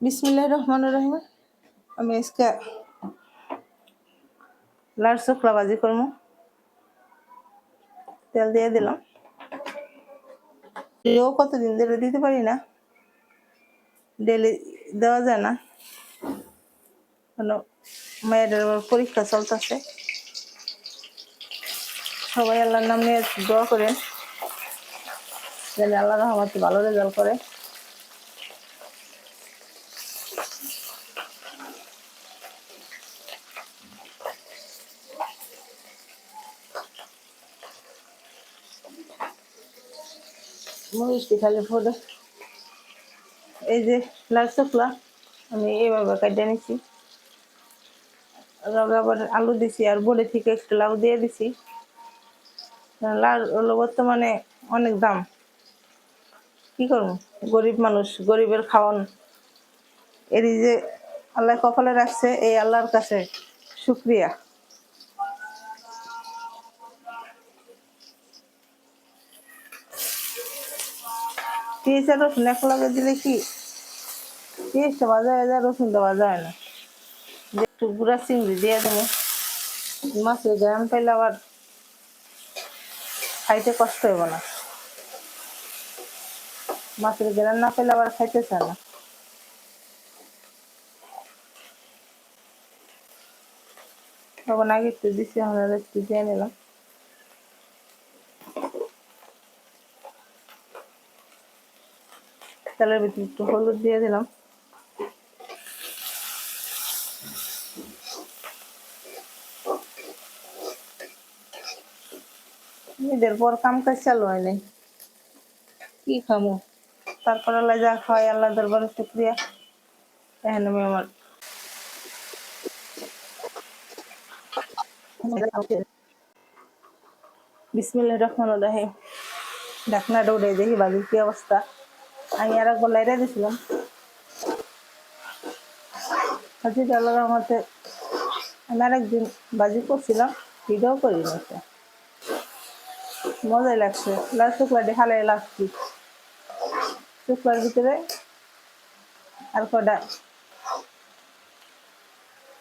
বিসমিল্লাহ রহমান রহিম। আমি আজকে লাল শুকলা ভাজি করব। তেল দিয়ে দিলাম। এও কতদিন ধরে দিতে পারি না। ডেলি দেওয়া যায় না। কোনো মেয়েদের পরীক্ষা চলতেছে। সবাই আল্লাহর নাম নিয়ে দোয়া করেন। যেন আল্লাহ রহমতে ভালো রেজাল্ট করে। মরিচটি খালি ফোটে এই যে লাল শুকলা আমি এইভাবে কাটিয়ে নিছি। আবার আলু দিছি, আর বড়ি থেকে একটু লাউ দিয়ে দিছি। লাল হলো বর্তমানে অনেক দাম। কি করব? গরিব মানুষ, গরিবের খাওয়ান। এরই যে আল্লাহ কপালে রাখছে, এই আল্লাহর কাছে শুক্রিয়া। পেঁয়াজ আর রসুন, এক লগে দিলে কি? পেঁয়াজটা ভাজা হয়ে যায় রসুনটা ভাজা হয় না একটু গুঁড়া চিংড়ি দিয়ে দেবো। মাছের গ্রাম পাইলে আবার খাইতে কষ্ট হইব না। মাছের গ্রাম না পেলে আবার খাইতে চায় না। তখন আগে একটু দিছি আমরা একটু দিয়ে নিলাম। তেলের ভিতরে একটু হলুদ দিয়ে দিলাম। ঈদের পর কাম কাজ চালু হয় নাই। কি খামো? তারপর আল্লাহ যা খাওয়াই আল্লাহ দরবারে শুক্রিয়া। এখন আমি আমার। বিসমিল্লাহ রহমান রাহিম। ঢাকনাটা উঠে দেখি বাজির কি অবস্থা। আমি আর একবার লাইরে দিয়েছিলাম হাজি আল্লাহ রহমতে আমি আর একদিন বাজি করছিলাম, ভিডিও করি না মজাই লাগছে। লাল শুক্লাটি হালাই লাগছি শুক্লার ভিতরে আর কটা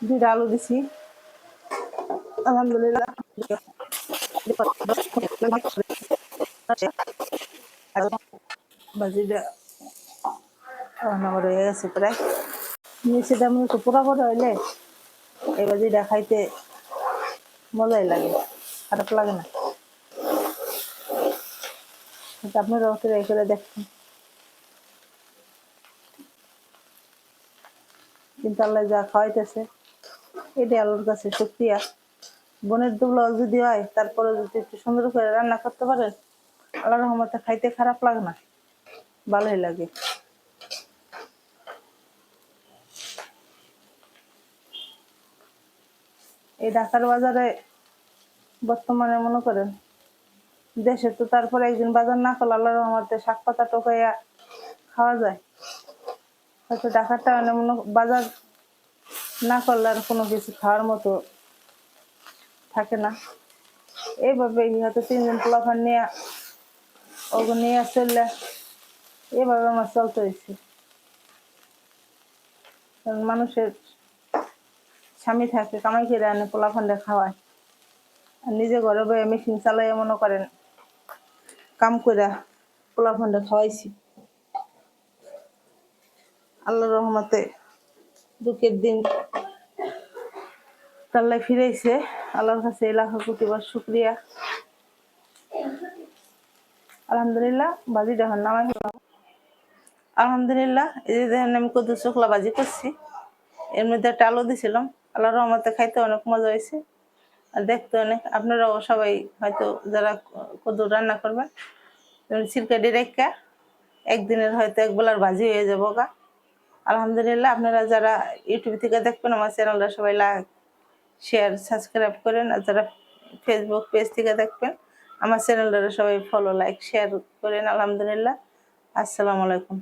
দুইটা আলু দিছি। আলহামদুলিল্লাহ। বাজিটা আমার হয়ে গেছে প্রায়। নিচেটা মনে একটু পোড়া পোড়া হইলে এই বাজিটা খাইতে মজাই লাগে, খারাপ লাগে না। আপনারা ট্রাই করে দেখছেন কিন্তু আল্লাহ যা খাওয়াইতেছে, এটাই আল্লাহর কাছে শুক্রিয়া বোনের দুবলা যদি হয় তারপরে যদি একটু সুন্দর করে রান্না করতে পারেন আল্লাহ রহমতে খাইতে খারাপ লাগে না। ভালোই লাগে। এই ঢাকার বাজারে বর্তমানে মনে করেন দেশে তো তারপরে একদিন বাজার না করলে আল্লাহ রহমতে শাক পাতা টোকাইয়া খাওয়া যায়। হয়তো ঢাকারটা মানে মনে বাজার না করলে আর কোনো কিছু খাওয়ার মতো থাকে না। এইভাবে হয়তো তিনজন পোলাফান নিয়ে ওগুলো নিয়ে চললে এভাবে আমার চলতে হয়েছে। মানুষের স্বামী থাকে, কামাই করে আনে পোলাফান্ডে খাওয়ায়। আর নিজে ঘরে বয়ে মেশিন চালাই মনে করেন, কাম করে পোলাফান্ডে খাওয়াইছি। আল্লাহ রহমতে দুঃখের দিন তাল্লাই ফিরেছে আল্লাহর কাছে লাখো কোটিবার শুক্রিয়া। আলহামদুলিল্লাহ বাজি যখন নামাই আলহামদুলিল্লাহ, এই আমি কদু শুকলা বাজি করছি। এর মধ্যে একটা আলু দিছিলাম। আল্লাহ রহমতে খাইতে অনেক মজা হয়েছে। আর দেখতে অনেক, আপনারাও সবাই হয়তো যারা কদু রান্না করবেন সিরকাডি রেখা একদিনের হয়তো এক বেলার ভাজি হয়ে যাব গা। আলহামদুলিল্লাহ, আপনারা যারা ইউটিউব থেকে দেখবেন, আমার চ্যানেলটা সবাই লাইক, শেয়ার, সাবস্ক্রাইব করেন। আর যারা ফেসবুক পেজ থেকে দেখবেন, আমার চ্যানেলটা সবাই ফলো লাইক শেয়ার করেন। আলহামদুলিল্লাহ, আসসালামু আলাইকুম।